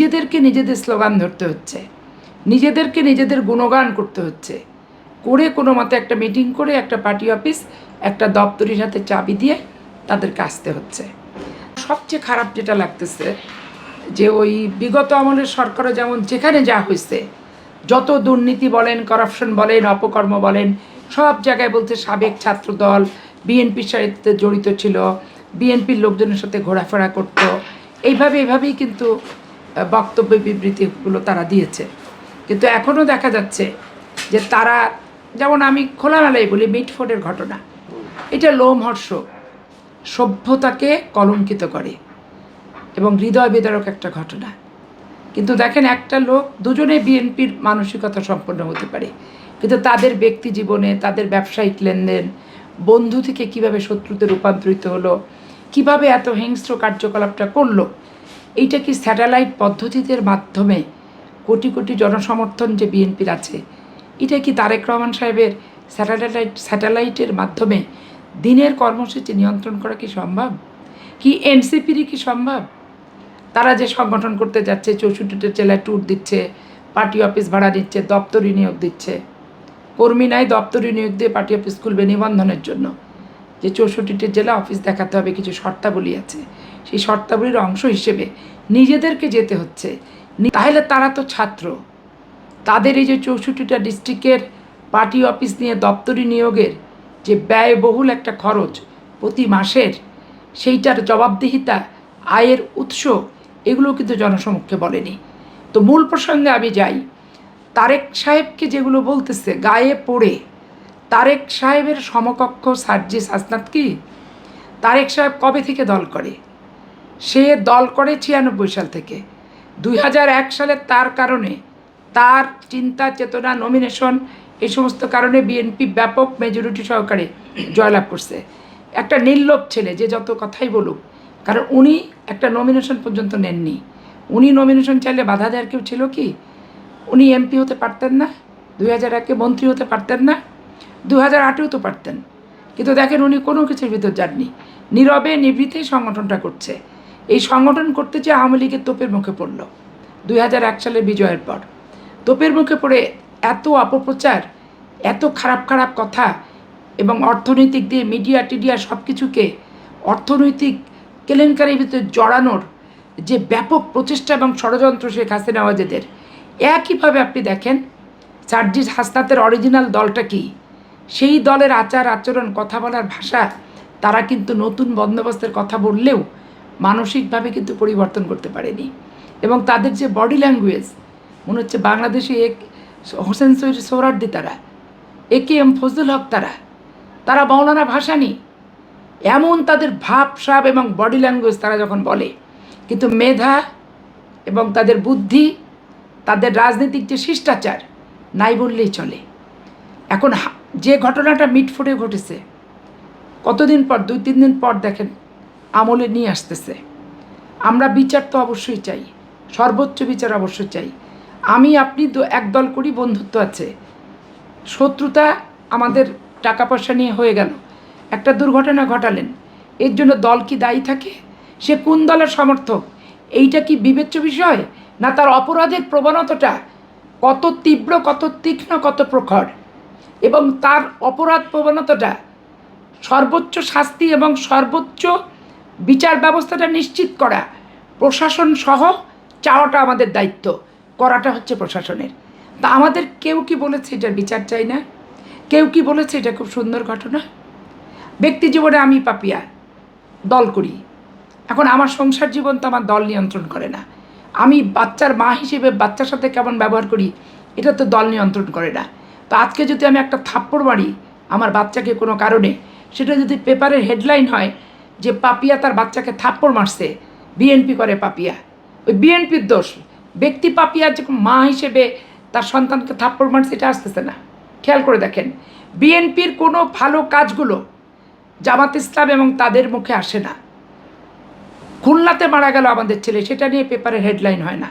নিজেদেরকে নিজেদের স্লোগান ধরতে হচ্ছে। নিজেদেরকে নিজেদের গুণগান করতে হচ্ছে। করে কোনো মতে একটা মিটিং করে একটা পার্টি অফিস একটা দপ্তরের হাতে চাবি দিয়ে তাদেরকে আসতে হচ্ছে। সবচেয়ে খারাপ যেটা লাগতেছে, যে ওই বিগত আমলের সরকারও যেমন যেখানে যা হয়েছে যত দুর্নীতি বলেন করাপশন বলেন, অপকর্ম বলেন, সব জায়গায় বলতে সাবেক ছাত্র দল বিএনপির সাথে জড়িত ছিল, বিএনপির লোকজনের সাথে ঘোরাফেরা করতো, এইভাবে, এইভাবেই কিন্তু বক্তব্য বিবৃতিগুলো তারা দিয়েছে। কিন্তু এখনও দেখা যাচ্ছে যে তারা, যেমন আমি খোলামেলাই বলি, মিটফোর্ডের ঘটনা। এটা লোমহর্ষ সভ্যতাকে কলঙ্কিত করে এবং হৃদয় বিদারক একটা ঘটনা। কিন্তু দেখেন, একটা লোক, দুজনে বিএনপির মানসিকতা সম্পন্ন হতে পারে। কিন্তু তাদের ব্যক্তি জীবনে, তাদের ব্যবসায়িক লেনদেন, বন্ধু থেকে কীভাবে শত্রুতে রূপান্তরিত হলো, কীভাবে এত হিংস্র কার্যকলাপটা করল এইটা কি স্যাটেলাইট পদ্ধতিদের মাধ্যমে কোটি কোটি জনসমর্থন যে বিএনপির আছে? এটা কি তারেক রহমান সাহেবের স্যাটেলাইট, স্যাটেলাইটের মাধ্যমে দিনের কর্মসূচি নিয়ন্ত্রণ করা কি সম্ভব? কি এনসিপিরই কি সম্ভব? তারা যে সংগঠন করতে যাচ্ছে, চৌষট্টিটা জেলায় ট্যুর দিচ্ছে পার্টি অফিস ভাড়া দিচ্ছে দপ্তরি নিয়োগ দিচ্ছে। কর্মী নাই, দপ্তরি নিয়োগ দিয়ে পার্টি অফিস খুলবে নিবন্ধনের জন্য। যে চৌষট্টিটি জেলা অফিস দেখাতে হবে, কিছু শর্তাবলী আছে। সেই শর্তাবলীর অংশ হিসেবে নিজেদেরকে যেতে হচ্ছে। তাহলে তারা তো ছাত্র। তাদের এই যে চৌষট্টিটা ডিস্ট্রিক্টের পার্টি অফিস নিয়ে দপ্তরি নিয়োগের যে ব্যয়বহুল একটা খরচ প্রতি মাসের, সেইটার জবাবদিহিতা, আয়ের উৎস এগুলো কিন্তু জনসমক্ষে বলেনি। তো মূল প্রসঙ্গে আমি যাই। তারেক সাহেবকে যেগুলো বলতেছে, গায়ে পড়ে। তারেক সাহেবের সমকক্ষ সার্জিস হাসনাত কি? তারেক সাহেব কবে থেকে দল করে? সে দল করে ছিয়ানব্বই সাল থেকে। দুই হাজার এক সালে তার কারণে তার চিন্তা চেতনা নমিনেশন এই সমস্ত কারণে বিএনপি ব্যাপক মেজরিটি সহকারে জয়লাভ করছে। একটা নির্লোভ ছেলে যে যত কথাই বলুক, কারণ উনি একটা নমিনেশন পর্যন্ত নেননি। উনি নমিনেশন চাইলে বাধা দেওয়ার কেউ ছিল কি? উনি এমপি হতে পারতেন না, দুই হাজার একে মন্ত্রী হতে পারতেন না দু হাজার আটেও তো পারতেন। কিন্তু দেখেন উনি কোনো কিছুর ভিতর যাননি। নীরবে নিভৃতেই সংগঠনটা করছে। এই সংগঠন করতে চেয়ে আওয়ামী লীগের তোপের মুখে পড়ল। দুই হাজার এক সালের বিজয়ের পর। তোপের মুখে পড়ে এত অপপ্রচার, এত খারাপ খারাপ কথা এবং অর্থনৈতিক দিয়ে মিডিয়া, টিডিয়া সব কিছুকে অর্থনৈতিক কেলেঙ্কারির ভিতরে জড়ানোর যে ব্যাপক প্রচেষ্টা এবং ষড়যন্ত্র শেখ হাসিনা ওয়াজেদের একইভাবে আপনি দেখেন সার্জিস হাসনাতের অরিজিনাল দলটা কি? সেই দলের আচার, আচরণ, কথা বলার ভাষা, তারা কিন্তু নতুন বন্দোবস্তের কথা বললেও মানসিকভাবে কিন্তু পরিবর্তন করতে পারেনি। এবং তাদের যে বডি ল্যাঙ্গুয়েজ মনে হচ্ছে বাংলাদেশে এক হোসেন সৈয়দ সোহরার্দি তারা, এ কে এম ফজলুল হক তারা তারা মৌলানা ভাসানি, এমন তাদের ভাব সাব এবং বডি ল্যাঙ্গুয়েজ তারা যখন বলে, কিন্তু মেধা এবং তাদের বুদ্ধি, তাদের রাজনৈতিক যে শিষ্টাচার, নাই বললেই চলে। এখন যে ঘটনাটা মিটফোটে ঘটেছে, কতদিন পর, দুই, তিন দিন পর দেখেন আমলে নিয়ে আসতেছে। আমরা বিচার তো অবশ্যই চাই, সর্বোচ্চ বিচার অবশ্যই চাই। আমি, আপনি একদল করি বন্ধুত্ব আছে। শত্রুতা আমাদের টাকা পয়সা নিয়ে হয়ে গেল। একটা দুর্ঘটনা ঘটালেন। এর জন্য দল কি দায়ী থাকে? সে কোন দলের সমর্থক? এইটা কি বিবেচ্য বিষয়? না তার অপরাধের প্রবণতাটা কত তীব্র, কত তীক্ষ্ণ, কত প্রখর? এবং তার অপরাধ প্রবণতাটা সর্বোচ্চ শাস্তি এবং সর্বোচ্চ বিচার ব্যবস্থাটা নিশ্চিত করা। প্রশাসন সহ চাওয়াটা আমাদের দায়িত্ব, করাটা হচ্ছে প্রশাসনের। তা আমাদের কেউ কি বলেছে এটার বিচার চাই না? কেউ কি বলেছে এটা খুব সুন্দর ঘটনা? ব্যক্তি জীবনে আমি পাপিয়া, দল করি। এখন আমার সংসার জীবন তো আমার দল নিয়ন্ত্রণ করে না। আমি বাচ্চার মা হিসেবে বাচ্চার সাথে কেমন ব্যবহার করি, এটা তো দল নিয়ন্ত্রণ করে না। তো আজকে যদি আমি একটা থাপ্পড় মারি আমার বাচ্চাকে কোনো কারণে, সেটা যদি পেপারের হেডলাইন হয় যে পাপিয়া তার বাচ্চাকে থাপ্পড় মারছে বিএনপি করে পাপিয়া। ওই বিএনপির দোষ। ব্যক্তি পাপিয়া যখন মা হিসেবে তার সন্তানকে থাপ্পড় মারছে, এটা আসতেছে না। খেয়াল করে দেখেন বিএনপির কোনো ভালো কাজগুলো জামাত ইসলাম এবং তাদের মুখে আসে না। খুলনাতে মারা গেল আমাদের ছেলে, সেটা নিয়ে পেপারের হেডলাইন হয় না।